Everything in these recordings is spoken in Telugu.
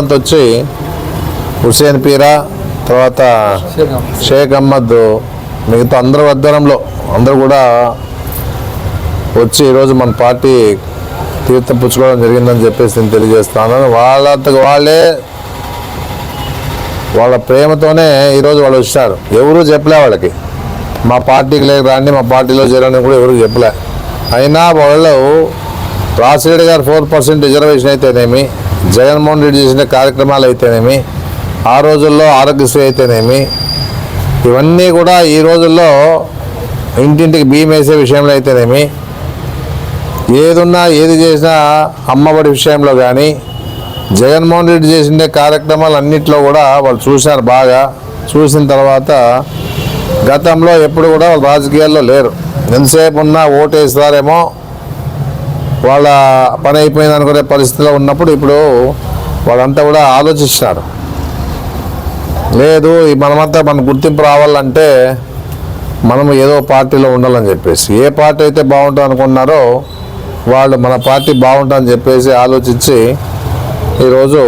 అంత వచ్చి హుసేన్ పీరా తర్వాత షేక్ అహ్మద్ మిగతా అందరూ అధ్వర్యంలో అందరూ కూడా వచ్చి ఈరోజు మన పార్టీ తీర్థం పుచ్చుకోవడం జరిగిందని చెప్పేసి నేను తెలియజేస్తాను. వాళ్ళంత వాళ్ళే వాళ్ళ ప్రేమతోనే ఈరోజు వాళ్ళు వచ్చారు. ఎవరూ చెప్పలే వాళ్ళకి. మా పార్టీకి లేక రాండి మా పార్టీలో చేరని కూడా ఎవరు చెప్పలే. అయినా వాళ్ళు రాసిరెడ్డి గారు ఫోర్ పర్సెంట్ రిజర్వేషన్ అయితేనేమి జగన్మోహన్ రెడ్డి చేసిన కార్యక్రమాలు అయితేనేమి ఆ రోజుల్లో ఆరోగ్యశ్రీ అయితేనేమి ఇవన్నీ కూడా ఈ రోజుల్లో ఇంటింటికి బియ్యం వేసే విషయంలో అయితేనేమి ఏదున్నా ఏది చేసినా అమ్మఒడి విషయంలో కానీ జగన్మోహన్ రెడ్డి చేసిన కార్యక్రమాలు అన్నింటిలో కూడా వాళ్ళు చూశారు బాగా. చూసిన తర్వాత గతంలో ఎప్పుడు కూడా వాళ్ళు రాజకీయాల్లో లేరు. ఎంతసేపు ఉన్నా ఓటు వేస్తారేమో వాళ్ళ పని అయిపోయింది అనుకునే పరిస్థితిలో ఉన్నప్పుడు ఇప్పుడు వాళ్ళంతా కూడా ఆలోచిస్తున్నారు. లేదు ఈ మనమంతా మన గుర్తింపు రావాలంటే మనం ఏదో పార్టీలో ఉండాలని చెప్పేసి ఏ పార్టీ అయితే బాగుంటుంది అనుకున్నారో వాళ్ళు మన పార్టీ బాగుంటుందని చెప్పేసి ఆలోచించి ఈరోజు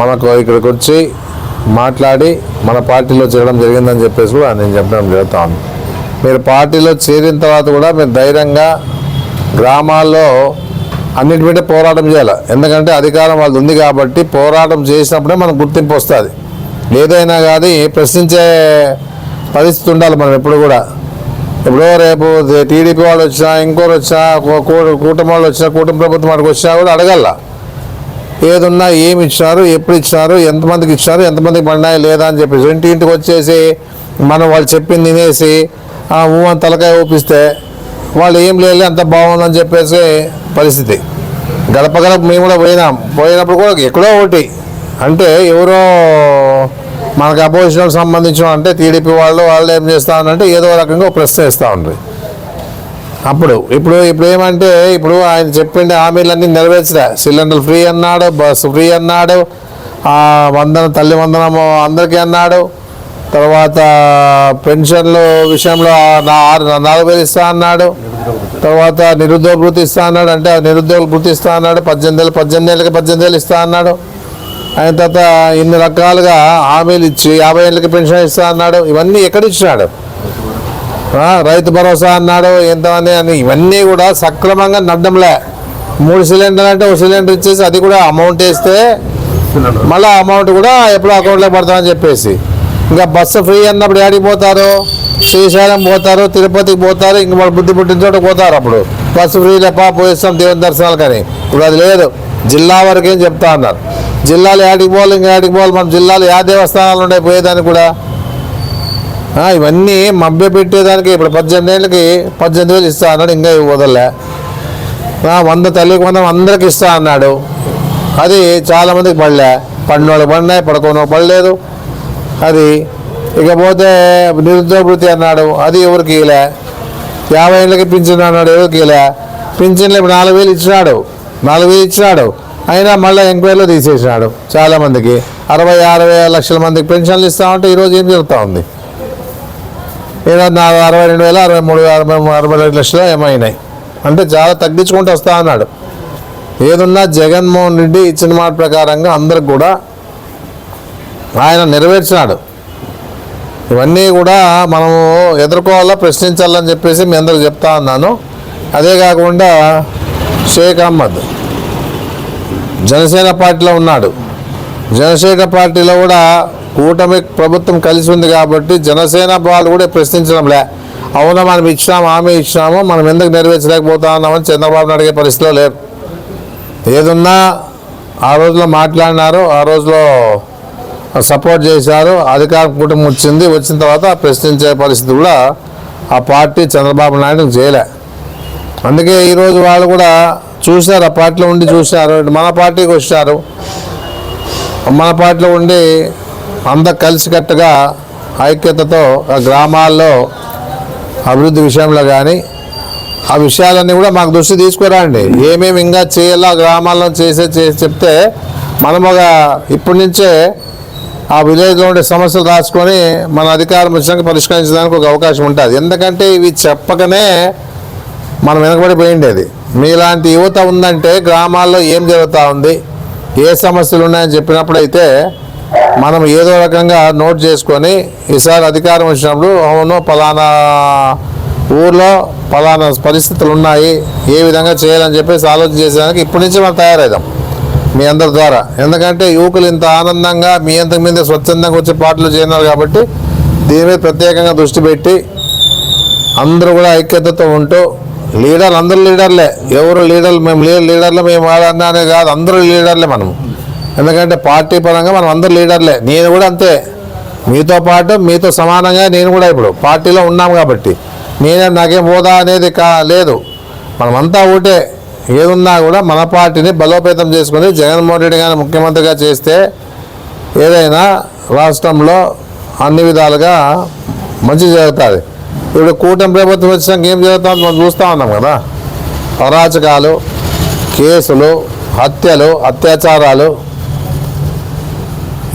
మనకు ఇక్కడికి వచ్చి మాట్లాడి మన పార్టీలో చేరడం జరిగిందని చెప్పేసి కూడా నేను చెప్పడం జరుగుతాను మీరు పార్టీలో చేరిన తర్వాత కూడా మీరు ధైర్యంగా గ్రామాల్లో అన్నిటి మీద పోరాటం చేయాలి. ఎందుకంటే అధికారం వాళ్ళది ఉంది కాబట్టి పోరాటం చేసినప్పుడే మనకు గుర్తింపు వస్తుంది. ఏదైనా కానీ ప్రశ్నించే పరిస్థితి ఉండాలి మనం ఎప్పుడు కూడా. ఎప్పుడో రేపు టీడీపీ వాళ్ళు వచ్చినా ఇంకోరు వచ్చినా కూటమి వాళ్ళు వచ్చినా కూటమి ప్రభుత్వం వాడికి వచ్చినా కూడా అడగల ఏదున్నా ఏమి ఇచ్చినారు ఎప్పుడు ఇచ్చినారు ఎంతమందికి ఇచ్చినారు ఎంతమందికి పడినాయి లేదా అని చెప్పేసి. ఇంటి ఇంటికి వచ్చేసి మనం వాళ్ళు చెప్పింది తినేసి ఆ ఊ అని తలకాయ ఊపిస్తే వాళ్ళు ఏం లేదు అంత బాగుందని చెప్పేసి పరిస్థితి. గడప గడప మేము కూడా పోయినాం. పోయినప్పుడు కూడా ఎక్కడో ఒకటి. అంటే ఎవరో మనకు అపోజిషన్ సంబంధించిన అంటే టీడీపీ వాళ్ళు వాళ్ళు ఏం చేస్తా ఏదో రకంగా ఒక ప్రశ్న ఇస్తూ ఉంటారు అప్పుడు ఇప్పుడు ఇప్పుడు ఏమంటే ఇప్పుడు ఆయన చెప్పిండే హామీలన్నీ నెరవేర్చలే. సిలిండర్ ఫ్రీ అన్నాడు బస్సు ఫ్రీ అన్నాడు వందన తల్లి వందనము అందరికీ అన్నాడు. తర్వాత పెన్షన్లు విషయంలో నా ఆరు నాలుగు వేలు ఇస్తా అన్నాడు. తర్వాత నిరుద్యోగ వృత్తి ఇస్తా అన్నాడు. అంటే నిరుద్యోగ వృత్తి ఇస్తా అన్నాడు. పద్దెనిమిది ఏళ్ళు పద్దెనిమిది ఏళ్ళకి పద్దెనిమిది ఏళ్ళు ఇస్తా అన్నాడు. ఆయన తర్వాత ఇన్ని రకాలుగా హామీలు ఇచ్చి యాభై ఏళ్ళకి పెన్షన్ ఇస్తా అన్నాడు. ఇవన్నీ ఎక్కడ ఇచ్చినాడు రైతు భరోసా అన్నాడు. ఎంతమంది అని ఇవన్నీ కూడా సక్రమంగా నడ్డంలే. మూడు సిలిండర్ అంటే ఒక సిలిండర్ ఇచ్చేసి అది కూడా అమౌంట్ వేస్తే మళ్ళీ అమౌంట్ కూడా ఎప్పుడు అకౌంట్లో పడతామని చెప్పేసి. ఇంకా బస్సు ఫ్రీ అన్నప్పుడు ఏడికి పోతారు? శ్రీశైలం పోతారు తిరుపతికి పోతారు ఇంక వాళ్ళు బుద్ధి పుట్టిన చోట పోతారు అప్పుడు. బస్సు ఫ్రీ లేపా పోయిస్తాం దేవుని దర్శనాలు కానీ ఇప్పుడు అది లేదు. జిల్లా వరకేం చెప్తా అన్నారు. జిల్లాలు ఏడికి పోవాలి ఇంకా ఏడికి పోవాలి. మన జిల్లాలో యా దేవస్థానాలు ఉన్నాయి పోయేదానికి కూడా? ఇవన్నీ మభ్య పెట్టేదానికి ఇప్పుడు పద్దెనిమిది ఏళ్ళకి పద్దెనిమిది వేలు ఇస్తా అన్నాడు ఇంకా ఇవి వదలలే. వంద తల్లికి వంద అందరికి ఇస్తా అన్నాడు. అది చాలామందికి పడలే. పడినోళ్ళకి పడినాయి పడుకోనో పడలేదు. అది ఇకపోతే నిరుద్యోగ వృత్తి అన్నాడు అది ఎవరికి ఇలా యాభై ఏళ్ళకి పింఛన్ అన్నాడు ఎవరికి ఇలా పింఛన్లు ఇప్పుడు నాలుగు వేలు ఇచ్చినాడు నాలుగు వేలు ఇచ్చినాడు. అయినా మళ్ళీ ఎంక్వైరీలో తీసేసినాడు చాలామందికి అరవై అరవై లక్షల మందికి పెన్షన్లు ఇస్తామంటే ఈరోజు ఏం జరుగుతూ ఉంది? ఏదో నాలుగు అరవై రెండు వేల అరవై మూడు అరవై అరవై రెండు లక్షలు ఏమైనాయి? అంటే చాలా తగ్గించుకుంటూ వస్తా అన్నాడు. ఏదున్నా జగన్మోహన్ రెడ్డి ఇచ్చిన మాట ప్రకారంగా అందరికి కూడా ఆయన నెరవేర్చినాడు. ఇవన్నీ కూడా మనము ఎదుర్కోవాలా ప్రశ్నించాలని చెప్పేసి మీ అందరికి చెప్తా ఉన్నాను. అదే కాకుండా షేక్ అహ్మద్ జనసేన పార్టీలో ఉన్నాడు. జనసేన పార్టీలో కూడా కూటమి ప్రభుత్వం కలిసి ఉంది కాబట్టి జనసేన వాళ్ళు కూడా ప్రశ్నించడంలే అవునా మనం ఇచ్చినాము ఆమె ఇచ్చినాము మనం ఎందుకు నెరవేర్చలేకపోతా ఉన్నామని చంద్రబాబు నాయుడు అడిగే పరిస్థితిలో లేరు. ఏదున్నా ఆ రోజులో మాట్లాడినారు ఆ రోజులో సపోర్ట్ చేశారు అధికార కుటుంబం వచ్చింది వచ్చిన తర్వాత ప్రశ్నించే పరిస్థితి కూడా ఆ పార్టీ చంద్రబాబు నాయుడు చేయలే. అందుకే ఈరోజు వాళ్ళు కూడా చూశారు ఆ పార్టీలో ఉండి చూశారు మన పార్టీకి వచ్చారు. మన పార్టీలో ఉండి అందరు కలిసికట్టుగా ఐక్యతతో ఆ గ్రామాల్లో అభివృద్ధి విషయంలో కానీ ఆ విషయాలన్నీ కూడా మాకు దృష్టి తీసుకురండి. ఏమేమి ఇంకా చేయాలో ఆ గ్రామాల్లో చేసే చేసి చెప్తే మనం ఒక ఇప్పటి నుంచే ఆ విలేజ్లో ఉండే సమస్యలు రాసుకొని మన అధికారం వచ్చినాక పరిష్కరించడానికి ఒక అవకాశం ఉంటుంది. ఎందుకంటే ఇవి చెప్పకనే మనం వెనకబడిపోయిండేది మీలాంటి యువత ఉందంటే గ్రామాల్లో ఏం జరుగుతూ ఉంది? ఏ సమస్యలు ఉన్నాయని చెప్పినప్పుడైతే మనం ఏదో రకంగా నోట్ చేసుకొని ఈసారి అధికారం వచ్చినప్పుడు అవును పలానా ఊర్లో పలానా పరిస్థితులు ఉన్నాయి ఏ విధంగా చేయాలని చెప్పేసి ఆలోచన చేసేదానికి ఇప్పటి నుంచి మనం తయారవుదాం మీ అందరి ద్వారా. ఎందుకంటే యువకులు ఇంత ఆనందంగా మీ అంతకు మీద స్వచ్ఛందంగా వచ్చే పాటలు చేయన్నారు కాబట్టి దీని మీద ప్రత్యేకంగా దృష్టి పెట్టి అందరూ కూడా ఐక్యతతో ఉంటూ లీడర్ అందరూ లీడర్లే. ఎవరు లీడర్లు మేము లీడర్ లీడర్లు మేము వాడన్నానే కాదు అందరూ లీడర్లే మనం ఎందుకంటే పార్టీ పరంగా మనం అందరూ లీడర్లే. నేను కూడా అంతే. మీతో పాటు మీతో సమానంగా నేను కూడా ఇప్పుడు పార్టీలో ఉన్నాం కాబట్టి నేనే నాకేం హోదా అనేది కా లేదు. మనమంతా ఒకటే ఏదున్నా కూడా మన పార్టీని బలోపేతం చేసుకుని జగన్మోహన్ రెడ్డి గారిని ముఖ్యమంత్రిగా చేస్తే ఏదైనా రాష్ట్రంలో అన్ని విధాలుగా మంచి జరుగుతుంది. ఇప్పుడు కూటమి ప్రభుత్వం వచ్చినాక ఏం జరుగుతుందో మనం చూస్తూ ఉన్నాం కదా. అరాచకాలు కేసులు హత్యలు అత్యాచారాలు.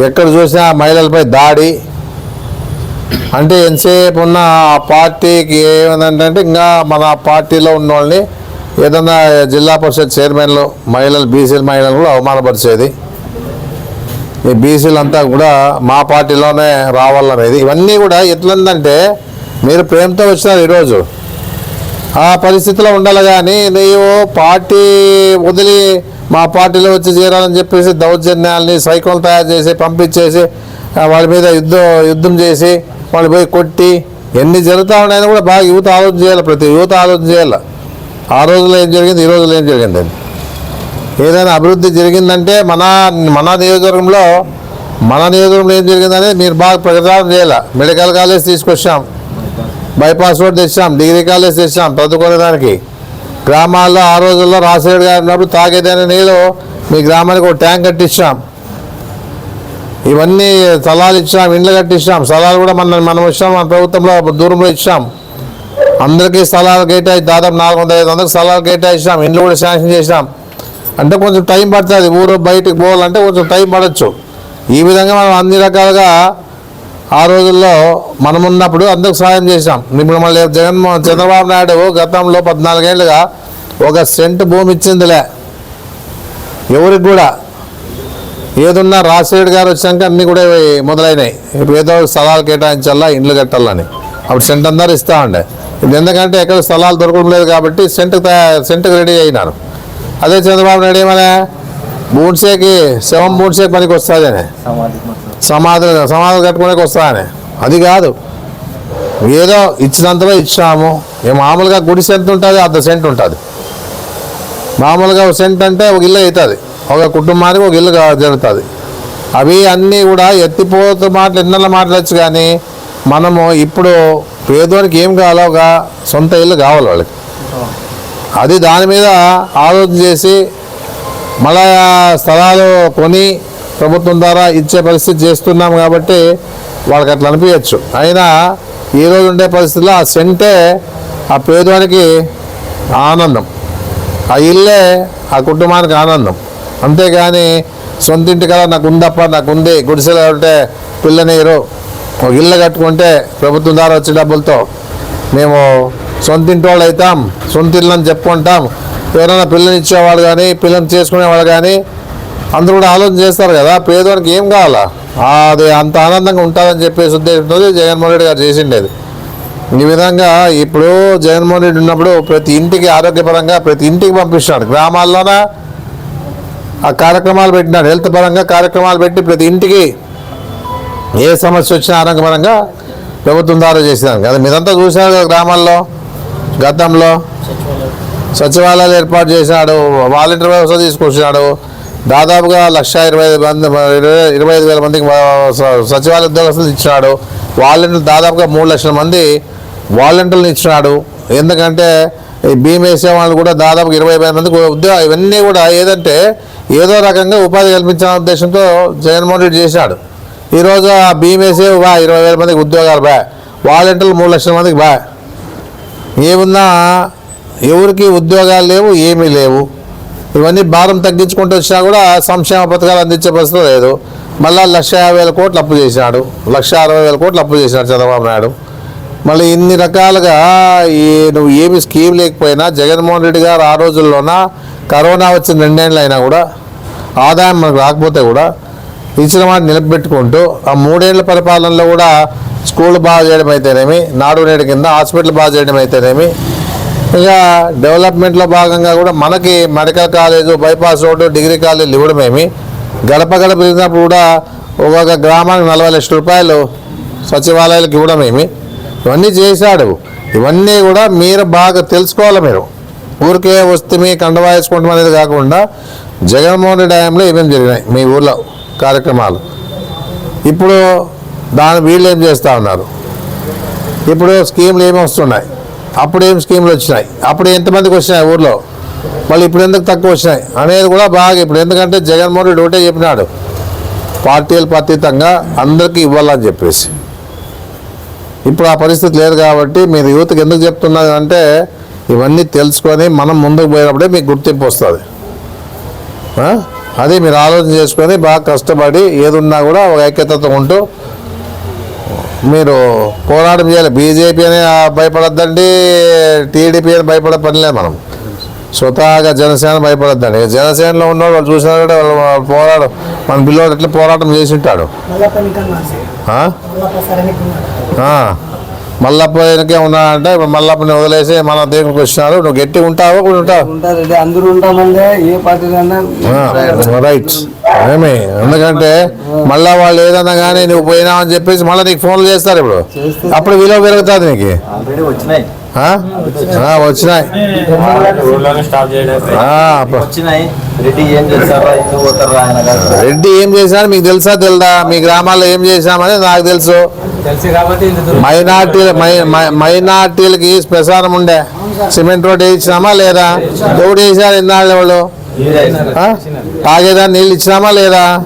ఎక్కడ చూసినా మహిళలపై దాడి. అంటే ఎంతసేపు ఉన్న ఆ పార్టీకి ఏమైందంటే ఇంకా మన పార్టీలో ఉన్న వాళ్ళని ఏదన్నా జిల్లా పరిషత్ చైర్మన్లు మహిళలు బీసీల మహిళలు కూడా అవమానపరిచేది. ఈ బీసీలు అంతా కూడా మా పార్టీలోనే రావాలనేది. ఇవన్నీ కూడా ఎట్లుందంటే మీరు ప్రేమతో వచ్చినారు ఈరోజు. ఆ పరిస్థితిలో ఉండాలి కానీ నీవు పార్టీ వదిలి మా పార్టీలో వచ్చి చేరాలని చెప్పేసి దౌర్జన్యాల్ని సైకిల్ తయారు చేసి పంపించేసి వాళ్ళ మీద యుద్ధం యుద్ధం చేసి వాళ్ళు పోయి కొట్టి ఎన్ని జరుగుతూ ఉన్నాయని కూడా బాగా యువత ఆలోచన చేయాలి ప్రతి యువత ఆలోచన చేయాలి. ఆ రోజులో ఏం జరిగింది? ఈ రోజులో ఏం జరిగింది? ఏదైనా అభివృద్ధి జరిగిందంటే మన మన నియోజకవర్గంలో మన నియోజకవర్గంలో ఏం జరిగిందని మీరు బాగా ప్రచారం చేయాలి. మెడికల్ కాలేజ్ తీసుకొచ్చాం. బైపాస్ రోడ్ తెచ్చాం. డిగ్రీ కాలేజ్ తెచ్చాం చదువుకునేదానికి గ్రామాల్లో ఆ రోజుల్లో రాజశేఖర్ గారు ఉన్నప్పుడు తాగేదైన నీళ్ళు మీ గ్రామానికి ఒక ట్యాంక్ కట్టించాం. ఇవన్నీ స్థలాలు ఇచ్చాం. ఇండ్లు కట్టించాం. స్థలాలు కూడా మన మనం ఇచ్చాం. మన ప్రభుత్వంలో దూరంలో ఇచ్చాం. అందరికీ స్థలాలు కేటాయి దాదాపు నాలుగు వందల ఐదు వందల స్థలాలు కేటాయించాం ఇండ్లు కూడా శాంక్షన్ చేసాం అంటే కొంచెం టైం పడుతుంది ఊరు బయటకు పోవాలంటే కొంచెం టైం పడవచ్చు ఈ విధంగా మనం అన్ని రకాలుగా ఆ రోజుల్లో మనం ఉన్నప్పుడు అందరికి సహాయం చేశాం. ఇప్పుడు మళ్ళీ జగన్మోహన్ చంద్రబాబు నాయుడు గతంలో పద్నాలుగేళ్ళుగా ఒక సెంటు భూమి ఇచ్చిందిలే. ఎవరికి కూడా. ఏదున్నా రాజశేఖర్ గారు వచ్చాక అన్నీ కూడా మొదలైనాయి. ఇప్పుడు ఏదో స్థలాలు కేటాయించాలా ఇండ్లు కట్టాలని. అప్పుడు సెంట్ అందరు ఇస్తా ఉండే ఇది ఎందుకంటే ఎక్కడ స్థలాలు దొరకడం లేదు కాబట్టి సెంట్కి సెంట్కి రెడీ అయినారు. అదే చంద్రబాబు నాయుడు ఏమనే? బూన్సేకి శవం బూన్సేకి పనికి వస్తుందని. సమాధి సమాధులు కట్టుకోడానికి వస్తాయని అది కాదు. ఏదో ఇచ్చినంతలో ఇచ్చాము ఏ మామూలుగా గుడి సెంట్ ఉంటుంది అర్ధ సెంట్ ఉంటుంది. మామూలుగా ఒక సెంట్ అంటే ఒక ఇల్లు అవుతుంది ఒక కుటుంబానికి ఒక ఇల్లు జరుగుతుంది. అవి అన్నీ కూడా ఎత్తిపోతు మాటలు ఎన్నెల్ల మాట్లాడచ్చు కానీ మనము ఇప్పుడు పేదోనికి ఏం కావాలో ఒక సొంత ఇల్లు కావాలి వాళ్ళకి. అది దాని మీద ఆలోచన చేసి మళ్ళా స్థలాలు కొని ప్రభుత్వం ద్వారా ఇచ్చే పరిస్థితి చేస్తున్నాం కాబట్టి వాళ్ళకి అట్లా అనిపించచ్చు. అయినా ఈరోజు ఉండే పరిస్థితుల్లో ఆ సెంటే ఆ పేదవానికి ఆనందం. ఆ ఇల్లే ఆ కుటుంబానికి ఆనందం. అంతేగాని సొంతింటి కదా నాకు ఉందప్ప నాకు ఉంది గుడిసెలో ఉంటే పిల్లనీరు ఒక ఇల్లు కట్టుకుంటే ప్రభుత్వం ద్వారా వచ్చే డబ్బులతో మేము సొంత ఇంటి వాళ్ళు అవుతాం సొంత ఇల్లు అని చెప్పుకుంటాం. ఎవరైనా పిల్లని ఇచ్చేవాళ్ళు కానీ పిల్లని చేసుకునేవాళ్ళు కానీ అందరూ కూడా ఆలోచన చేస్తారు కదా పేదవానికి ఏం కావాలా? అది అంత ఆనందంగా ఉంటుందని చెప్పేసి ఉద్దేశంతో జగన్మోహన్ రెడ్డి గారు చేసిండేది. ఈ విధంగా ఇప్పుడు జగన్మోహన్ రెడ్డి ఉన్నప్పుడు ప్రతి ఇంటికి ఆరోగ్యపరంగా ప్రతి ఇంటికి పంపిస్తున్నాడు. గ్రామాల్లోన? ఆ కార్యక్రమాలు పెట్టినాడు. హెల్త్ పరంగా కార్యక్రమాలు పెట్టి ప్రతి ఇంటికి ఏ సమస్య వచ్చినా ఆరోగ్యపరంగా ప్రభుత్వం ద్వారా చేసినారు కదా మీరంతా చూశారు కదా గ్రామాల్లో గతంలో. సచివాలయాలు ఏర్పాటు చేశాడు వాలంటీర్ వ్యవస్థ తీసుకొచ్చినాడు. దాదాపుగా లక్ష ఇరవై ఐదు మంది ఇరవై- ఇరవై ఐదు వేల మందికి స- సచివాలయ ఉద్యోగస్తులు ఇచ్చినాడు. వాలంటీర్లు దాదాపుగా మూడు లక్షల మంది వాలంటీర్లు ఇచ్చినాడు. ఎందుకంటే ఈ భీమ్ వేసే వాళ్ళు కూడా దాదాపు ఇరవై వేల మందికి ఉద్యోగ ఇవన్నీ కూడా ఏదంటే ఏదో రకంగా ఉపాధి కల్పించాలనే ఉద్దేశంతో జగన్మోహన్ రెడ్డి చేశాడు. ఈరోజు ఆ బా ఇరవై వేల మందికి ఉద్యోగాలు బా. వాలంటీర్లు మూడు లక్షల మందికి బా. ఏమున్నా ఎవరికి ఉద్యోగాలు లేవు ఏమీ లేవు. ఇవన్నీ భారం తగ్గించుకుంటూ వచ్చినా కూడా సంక్షేమ పథకాలు అందించే పరిస్థితి లేదు. మళ్ళీ లక్ష యాభై వేల కోట్లు అప్పు చేసినాడు. లక్ష అరవై వేల కోట్లు అప్పు చేసినాడు చంద్రబాబు నాయుడు. మళ్ళీ ఇన్ని రకాలుగా ఈ నువ్వు ఏమి స్కీమ్ లేకపోయినా జగన్మోహన్ రెడ్డి గారు ఆ రోజుల్లోన కరోనా వచ్చిన రెండేళ్ళు అయినా కూడా ఆదాయం మనకు రాకపోతే కూడా ఇచ్చిన మాట నిలబెట్టుకుంటూ ఆ మూడేళ్ళ పరిపాలనలో కూడా స్కూల్ బాగా చేయడం అయితేనేమి నాడు నేడు కింద హాస్పిటల్ బాగా చేయడం అయితేనేమి ఇక డెవలప్మెంట్లో భాగంగా కూడా మనకి medical college bypass road degree కాలేజీలు ఇవ్వడమేమి గడప గడప తిరిగినప్పుడు కూడా ఒక్కొక్క గ్రామానికి నలభై లక్షల రూపాయలు సచివాలయాలకు ఇవ్వడమేమి ఇవన్నీ చేశాడు. ఇవన్నీ కూడా మీరు బాగా తెలుసుకోవాలి మీరు. ఊరికే వస్తే మీ కండవా వేసుకుంటాం అనేది కాకుండా జగన్మోహన్ రెడ్డి హయాంలో ఏమేమి జరిగినాయి మీ ఊర్లో. కార్యక్రమాలు. ఇప్పుడు దాని వీళ్ళు ఏం చేస్తూ ఉన్నారు? ఇప్పుడు స్కీమ్లు ఏమి వస్తున్నాయి? అప్పుడు ఏం స్కీమ్లు వచ్చినాయి? అప్పుడు ఎంతమందికి వచ్చినాయి ఊర్లో? మళ్ళీ ఇప్పుడు ఎందుకు తక్కువ వచ్చినాయి? అనేది కూడా బాగా ఇప్పుడు ఎందుకంటే జగన్మోహన్ రెడ్డి ఒకటే చెప్పినాడు. పార్టీలు అతీతంగా అందరికీ ఇవ్వాలని చెప్పేసి. ఇప్పుడు ఆ పరిస్థితి లేదు కాబట్టి మీరు యూత్కి ఎందుకు చెప్తున్నారు అంటే ఇవన్నీ తెలుసుకొని మనం ముందుకు పోయినప్పుడే మీకు గుర్తింపు వస్తుంది. అది మీరు ఆలోచన చేసుకొని బాగా కష్టపడి ఏదున్నా కూడా ఒక ఐక్యతతో ఉంటూ మీరు పోరాటం చేయాలి. బీజేపీ అని భయపడొద్దండి టీడీపీ అని భయపడే పని లేదు మనం. స్వతహాగా జనసేన భయపడొద్దండి. జనసేనలో ఉన్న వాళ్ళు చూసినా కూడా వాళ్ళు పోరాటం మన పిల్లోడు ఎట్లా పోరాటం చేసి ఉంటాడు? మల్లప్ప వెనకే ఉన్నాడంటే ఇప్పుడు మల్లప్పని వదిలేసి మన దగ్గరికి వచ్చినారు. నువ్వు గట్టిగా ఉంటావా? కూడా ఉంటావు? అందరూ ఉంటామంటే ఏ పార్టీ కన్నా రైట్ ఏమి? ఎందుకంటే మళ్ళా వాళ్ళు ఏదన్నా కానీ నువ్వు పోయినావని చెప్పేసి మళ్ళీ నీకు ఫోన్లు చేస్తారు ఇప్పుడు. అప్పుడు విలువ పెరుగుతుంది నీకు. ఆల్రెడీ వచ్చినాయి. రెడ్డి ఏం చేశాడు మీకు తెలుసా తెలుదా? మీ గ్రామాల్లో ఏం చేశామని నాకు తెలుసు. తెలిసి కాబట్టి ఇంత దూరం. మైనార్టీల మై- మై- మైనార్టీలకి శ్మశానం ఉండే. సిమెంట్ రోడ్ వేయించినామా లేదా? ఎవడు? వేసారు ఇన్నాళ్ళు వాళ్ళు? తాగేదాన్ని నీళ్ళు ఇచ్చినామా లేదా?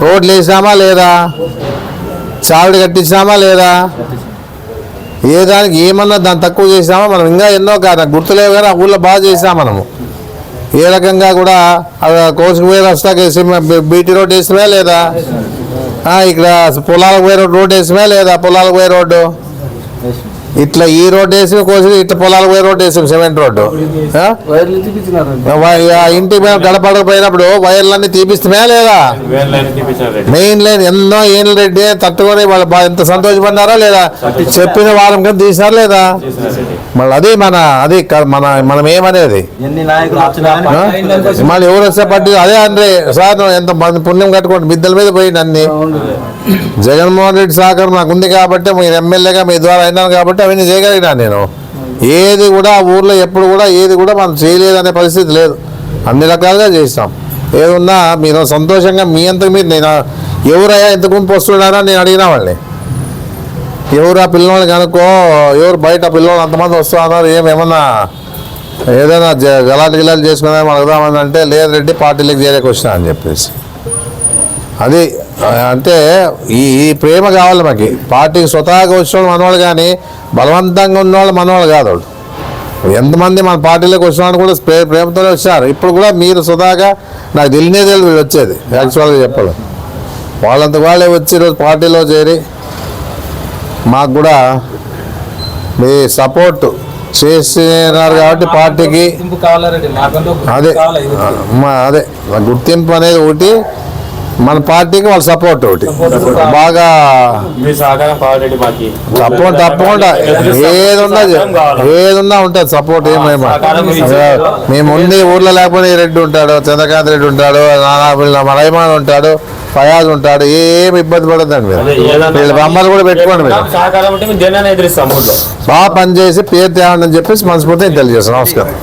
రోడ్లు వేసినామా లేదా? చావిడి కట్టించినామా లేదా? ఏ దానికి ఏమన్నా దాన్ని తక్కువ చేసినామా మనం ఇంకా ఎన్నో కాదు నాకు గుర్తులేవు కానీ ఆ ఊళ్ళో బాగా చేసినాం మనము. ఏ రకంగా కూడా కోసుకు పోయి వస్తాకి బీటీ రోడ్ వేసినా లేదా? ఇక్కడ పొలాలకు పోయే రోడ్డు రోడ్ వేసినా లేదా? పొలాలకు పోయే రోడ్డు? ఇట్లా ఈ రోడ్డు వేసి కోసి ఇట్లా పొలాలకు పోయే రోడ్డు వేసాం సిమెంట్ రోడ్డు. ఇంటి మీద గడపడకు పోయినప్పుడు వైర్లన్నీ తీపిస్తున్నా లేదా? మెయిన్ లైన్ ఎన్నో ఏళ్ళు రెడ్డి తట్టుకొని వాళ్ళు ఎంత సంతోషపడినారా లేదా? చెప్పిన వారం కింద తీసినారా లేదా? మళ్ళీ అది మన అది మన మనం ఏమనేది? మళ్ళీ ఎవరు వస్తే పట్టి? అదే అంటే సార్ ఎంత మంది పుణ్యం కట్టుకోండి బిద్దల మీద పోయింది అన్ని. జగన్మోహన్ రెడ్డి సహకారం నాకు ఉంది కాబట్టి మీరు ఎమ్మెల్యేగా మీ ద్వారా అయినాను కాబట్టి అవన్నీ చేయగలిగినా నేను. ఏది కూడా ఆ ఊర్లో ఎప్పుడు కూడా ఏది కూడా మనం చేయలేదనే పరిస్థితి లేదు. అన్ని రకాలుగా చేస్తాం ఏదున్నా మీరు సంతోషంగా మీ అంతకు మీరు నేను ఎవరయ్యా ఎంత గుంపు వస్తున్నారా నేను అడిగినా వాళ్ళని. ఎవరు ఆ పిల్లవాళ్ళు కనుక్కో ఎవరు బయట పిల్లలు అంతమంది వస్తున్నారు ఏమేమన్నా ఏదైనా జ- గలాటి గిలాలు చేసుకున్నా అడుగుదామని అంటే లేదు రెడ్డి పార్టీలకు చేరేకొచ్చినా అని చెప్పేసి. అది అంటే ఈ ప్రేమ కావాలి మాకు. పార్టీకి స్వతహాగా వచ్చిన మనవాళ్ళు కానీ బలవంతంగా ఉన్నవాళ్ళు మనవాళ్ళు కాదు వాళ్ళు. ఎంతమంది మన పార్టీలోకి వచ్చిన వాళ్ళు కూడా ప్రే ప్రేమతోనే వచ్చారు. ఇప్పుడు కూడా మీరు స్వతహాగా నాకు తెలియనే తెలియదు వీళ్ళు వచ్చేది. యాక్చువల్గా చెప్పాలి. వాళ్ళంత వాళ్ళే వచ్చి ఈరోజు పార్టీలో చేరి మాకు కూడా మీ సపోర్ట్ చేసినారు కాబట్టి పార్టీకి అదే అదే గుర్తింపు అనేది ఒకటి మన పార్టీకి వాళ్ళ సపోర్ట్ ఒకటి. బాగా మాకి. తప్పకుండా తప్పకుండా. ఏదున్నా ఏదున్నా ఉంటుంది సపోర్ట్ ఏమేమో మేము ఉండి ఊర్లో లేకపోతే ఈ రెడ్డి ఉంటాడు చంద్రకాంత్ రెడ్డి ఉంటాడు నానా వీళ్ళ రైమాన్ ఉంటాడు ఫయాజ్ ఉంటాడు ఏం ఇబ్బంది పడద్దండి మీరు. వీళ్ళ బొమ్మలు కూడా పెట్టుకోండి మీరు. బాగా పనిచేసి పేరు తేవండి అని చెప్పేసి మనస్ఫూర్తిగా తెలియజేస్తాను నమస్కారం.